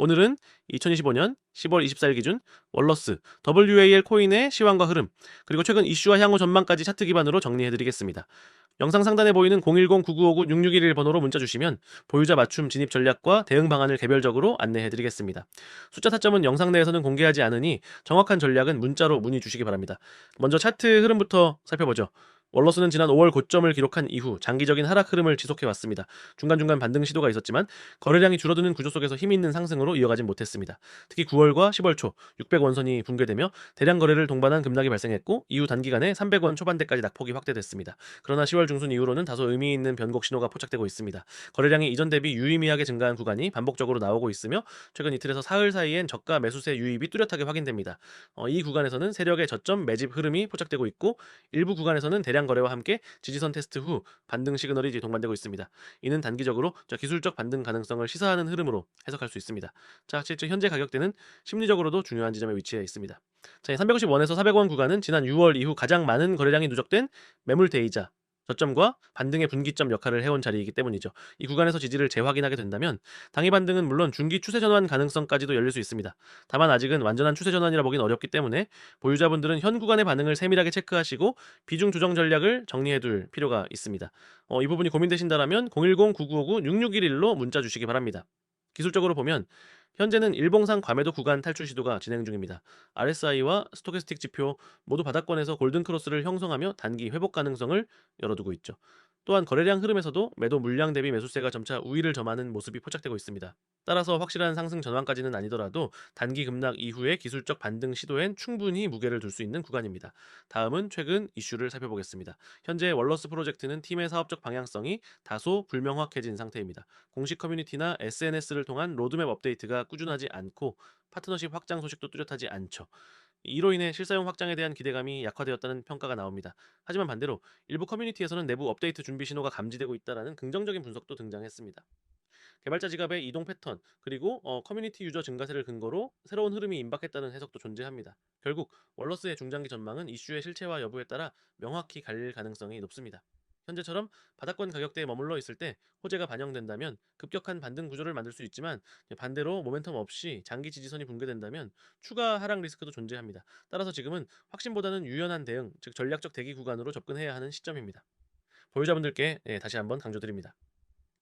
오늘은 2025년 10월 24일 기준 월러스 WAL 코인의 시황과 흐름 그리고 최근 이슈와 향후 전망까지 차트 기반으로 정리해드리겠습니다. 영상 상단에 보이는 010-9959-6611 번호로 문자 주시면 보유자 맞춤 진입 전략과 대응 방안을 개별적으로 안내해드리겠습니다. 숫자 타점은 영상 내에서는 공개하지 않으니 정확한 전략은 문자로 문의 주시기 바랍니다. 먼저 차트 흐름부터 살펴보죠. 월러스는 지난 5월 고점을 기록한 이후 장기적인 하락 흐름을 지속해 왔습니다. 중간중간 반등 시도가 있었지만 거래량이 줄어드는 구조 속에서 힘 있는 상승으로 이어가진 못했습니다. 특히 9월과 10월 초 600원선이 붕괴되며 대량 거래를 동반한 급락이 발생했고 이후 단기간에 300원 초반대까지 낙폭이 확대됐습니다. 그러나 10월 중순 이후로는 다소 의미 있는 변곡 신호가 포착되고 있습니다. 거래량이 이전 대비 유의미하게 증가한 구간이 반복적으로 나오고 있으며 최근 이틀에서 사흘 사이엔 저가 매수세 유입이 뚜렷하게 확인됩니다. 어, 이 구간에서는 세력의 저점 매집 흐름이 포착되고 있고 일부 구간에서는 대량 거래와 함께 지지선 테스트 후 반등 시그널이 동반되고 있습니다. 이는 단기적으로 저 기술적 반등 가능성을 시사하는 흐름으로 해석할 수 있습니다. 자, 실제 현재 가격대는 심리적으로도 중요한 지점에 위치해 있습니다. 자, 350원에서 400원 구간은 지난 6월 이후 가장 많은 거래량이 누적된 매물 대이자 저점과 반등의 분기점 역할을 해온 자리이기 때문이죠. 이 구간에서 지지를 재확인하게 된다면 당일 반등은 물론 중기 추세 전환 가능성까지도 열릴 수 있습니다. 다만 아직은 완전한 추세 전환이라 보긴 어렵기 때문에 보유자분들은 현 구간의 반응을 세밀하게 체크하시고 비중 조정 전략을 정리해둘 필요가 있습니다. 어, 이 부분이 고민되신다라면 010-9959-6611로 문자 주시기 바랍니다. 기술적으로 보면 현재는 일봉상 과매도 구간 탈출 시도가 진행 중입니다. RSI와 스토캐스틱 지표 모두 바닥권에서 골든 크로스를 형성하며 단기 회복 가능성을 열어두고 있죠. 또한 거래량 흐름에서도 매도 물량 대비 매수세가 점차 우위를 점하는 모습이 포착되고 있습니다. 따라서 확실한 상승 전환까지는 아니더라도 단기 급락 이후의 기술적 반등 시도엔 충분히 무게를 둘 수 있는 구간입니다. 다음은 최근 이슈를 살펴보겠습니다. 현재 월러스 프로젝트는 팀의 사업적 방향성이 다소 불명확해진 상태입니다. 공식 커뮤니티나 SNS를 통한 로드맵 업데이트가 꾸준하지 않고 파트너십 확장 소식도 뚜렷하지 않죠. 이로 인해 실사용 확장에 대한 기대감이 약화되었다는 평가가 나옵니다. 하지만 반대로 일부 커뮤니티에서는 내부 업데이트 준비 신호가 감지되고 있다는 긍정적인 분석도 등장했습니다. 개발자 지갑의 이동 패턴 그리고 어, 커뮤니티 유저 증가세를 근거로 새로운 흐름이 임박했다는 해석도 존재합니다. 결국 월러스의 중장기 전망은 이슈의 실체와 여부에 따라 명확히 갈릴 가능성이 높습니다. 현재처럼 바닥권 가격대에 머물러 있을 때 호재가 반영된다면 급격한 반등 구조를 만들 수 있지만 반대로 모멘텀 없이 장기 지지선이 붕괴된다면 추가 하락 리스크도 존재합니다. 따라서 지금은 확신보다는 유연한 대응, 즉 전략적 대기 구간으로 접근해야 하는 시점입니다. 보유자분들께 예, 다시 한번 강조드립니다.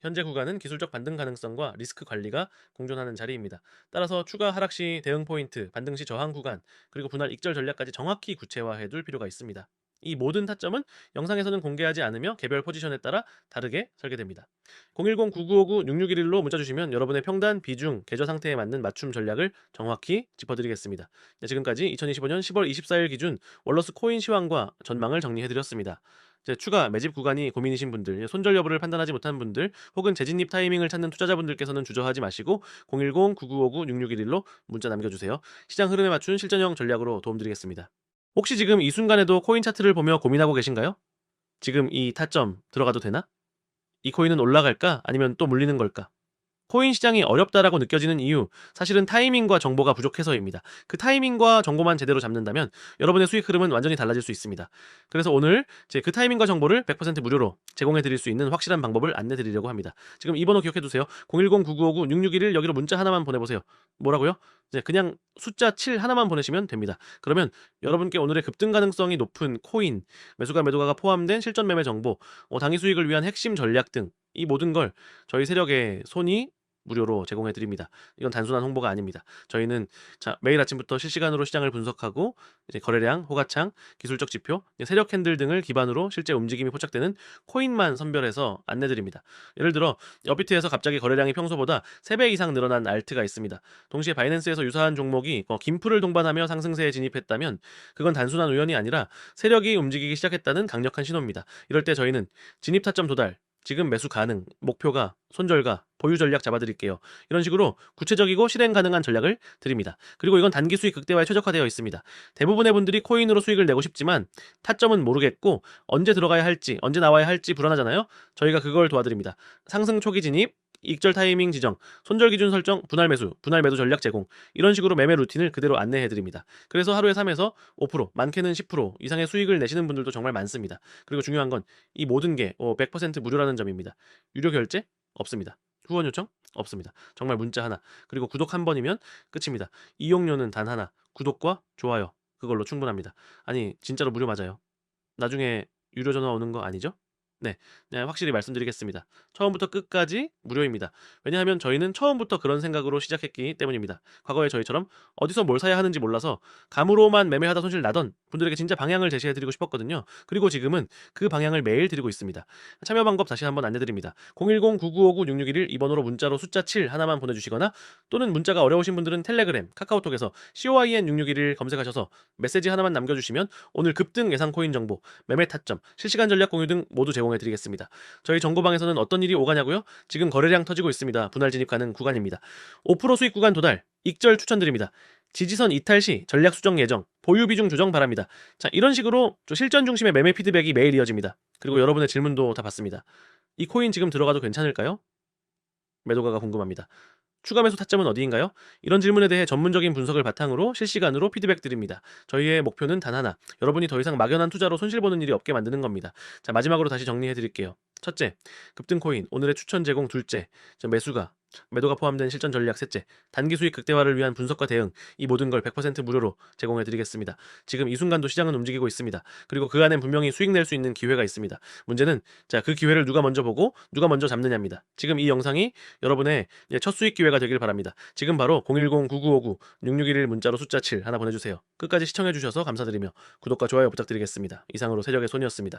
현재 구간은 기술적 반등 가능성과 리스크 관리가 공존하는 자리입니다. 따라서 추가 하락 시 대응 포인트, 반등 시 저항 구간, 그리고 분할 익절 전략까지 정확히 구체화해 둘 필요가 있습니다. 이 모든 타점은 영상에서는 공개하지 않으며 개별 포지션에 따라 다르게 설계됩니다. 010-9959-6611로 문자 주시면 여러분의 평단, 비중, 계좌 상태에 맞는 맞춤 전략을 정확히 짚어드리겠습니다. 네, 지금까지 2025년 10월 24일 기준 월러스 코인 시황과 전망을 정리해드렸습니다. 이제 추가 매집 구간이 고민이신 분들, 손절 여부를 판단하지 못한 분들, 혹은 재진입 타이밍을 찾는 투자자분들께서는 주저하지 마시고 010-9959-6611로 문자 남겨주세요. 시장 흐름에 맞춘 실전형 전략으로 도움드리겠습니다. 혹시 지금 이 순간에도 코인 차트를 보며 고민하고 계신가요? 지금 이 타점 들어가도 되나? 이 코인은 올라갈까? 아니면 또 물리는 걸까? 코인 시장이 어렵다라고 느껴지는 이유, 사실은 타이밍과 정보가 부족해서입니다. 그 타이밍과 정보만 제대로 잡는다면 여러분의 수익 흐름은 완전히 달라질 수 있습니다. 그래서 오늘 제 그 타이밍과 정보를 100% 무료로 제공해 드릴 수 있는 확실한 방법을 안내 드리려고 합니다. 지금 이 번호 기억해 두세요. 010-9959-6611 여기로 문자 하나만 보내보세요. 뭐라고요? 이제 그냥 숫자 7 하나만 보내시면 됩니다. 그러면 여러분께 오늘의 급등 가능성이 높은 코인, 매수가 매도가가 포함된 실전 매매 정보, 어, 당위 수익을 위한 핵심 전략 등 이 모든 걸 저희 세력의 손이 무료로 제공해 드립니다. 이건 단순한 홍보가 아닙니다. 저희는 자, 매일 아침부터 실시간으로 시장을 분석하고 이제 거래량, 호가창, 기술적 지표, 세력 캔들 등을 기반으로 실제 움직임이 포착되는 코인만 선별해서 안내 드립니다. 예를 들어 업비트에서 갑자기 거래량이 평소보다 3배 이상 늘어난 알트가 있습니다. 동시에 바이낸스에서 유사한 종목이 어, 김프를 동반하며 상승세에 진입했다면 그건 단순한 우연이 아니라 세력이 움직이기 시작했다는 강력한 신호입니다. 이럴 때 저희는 진입 타점 도달, 지금 매수 가능, 목표가, 손절가, 보유 전략 잡아드릴게요. 이런 식으로 구체적이고 실행 가능한 전략을 드립니다. 그리고 이건 단기 수익 극대화에 최적화되어 있습니다. 대부분의 분들이 코인으로 수익을 내고 싶지만 타점은 모르겠고 언제 들어가야 할지, 언제 나와야 할지 불안하잖아요. 저희가 그걸 도와드립니다. 상승 초기 진입, 익절 타이밍 지정, 손절 기준 설정, 분할 매수, 분할 매도 전략 제공 이런 식으로 매매 루틴을 그대로 안내해 드립니다. 그래서 하루에 3에서 5%, 많게는 10% 이상의 수익을 내시는 분들도 정말 많습니다. 그리고 중요한 건 이 모든 게 100% 무료라는 점입니다. 유료 결제 없습니다. 후원 요청 없습니다. 정말 문자 하나 그리고 구독 한 번이면 끝입니다. 이용료는 단 하나 구독과 좋아요 그걸로 충분합니다. 아니 진짜로 무료 맞아요. 나중에 유료 전화 오는 거 아니죠? 네, 네, 확실히 말씀드리겠습니다. 처음부터 끝까지 무료입니다. 왜냐하면 저희는 처음부터 그런 생각으로 시작했기 때문입니다. 과거에 저희처럼 어디서 뭘 사야 하는지 몰라서 감으로만 매매하다 손실 나던 분들에게 진짜 방향을 제시해드리고 싶었거든요. 그리고 지금은 그 방향을 매일 드리고 있습니다. 참여 방법 다시 한번 안내드립니다. 010-9959-6611 이번호로 문자로 숫자 7 하나만 보내주시거나 또는 문자가 어려우신 분들은 텔레그램, 카카오톡에서 COIN661 검색하셔서 메시지 하나만 남겨주시면 오늘 급등 예상 코인 정보, 매매 타점, 실시간 전략 공유 등 모두 제공 해 드리겠습니다. 저희 정보방에서는 어떤 일이 오가냐고요? 지금 거래량 터지고 있습니다. 분할 진입 가능 구간입니다. 5% 수익 구간 도달, 익절 추천드립니다. 지지선 이탈 시 전략 수정 예정, 보유 비중 조정 바랍니다. 자, 이런 식으로 좀 실전 중심의 매매 피드백이 매일 이어집니다. 그리고 여러분의 질문도 다 받습니다. 이 코인 지금 들어가도 괜찮을까요? 매도가가 궁금합니다. 추가 매수 타점은 어디인가요? 이런 질문에 대해 전문적인 분석을 바탕으로 실시간으로 피드백 드립니다. 저희의 목표는 단 하나. 여러분이 더 이상 막연한 투자로 손실 보는 일이 없게 만드는 겁니다. 자, 마지막으로 다시 정리해 드릴게요. 첫째, 급등 코인, 오늘의 추천 제공 둘째, 저 매수가, 매도가 포함된 실전 전략 셋째, 단기 수익 극대화를 위한 분석과 대응, 이 모든 걸 100% 무료로 제공해 드리겠습니다. 지금 이 순간도 시장은 움직이고 있습니다. 그리고 그 안엔 분명히 수익 낼 수 있는 기회가 있습니다. 문제는 자, 그 기회를 누가 먼저 보고 누가 먼저 잡느냐입니다. 지금 이 영상이 여러분의 첫 수익 기회가 되길 바랍니다. 지금 바로 010-9959-6611 문자로 숫자 7 하나 보내주세요. 끝까지 시청해 주셔서 감사드리며 구독과 좋아요 부탁드리겠습니다. 이상으로 세력의 손이었습니다.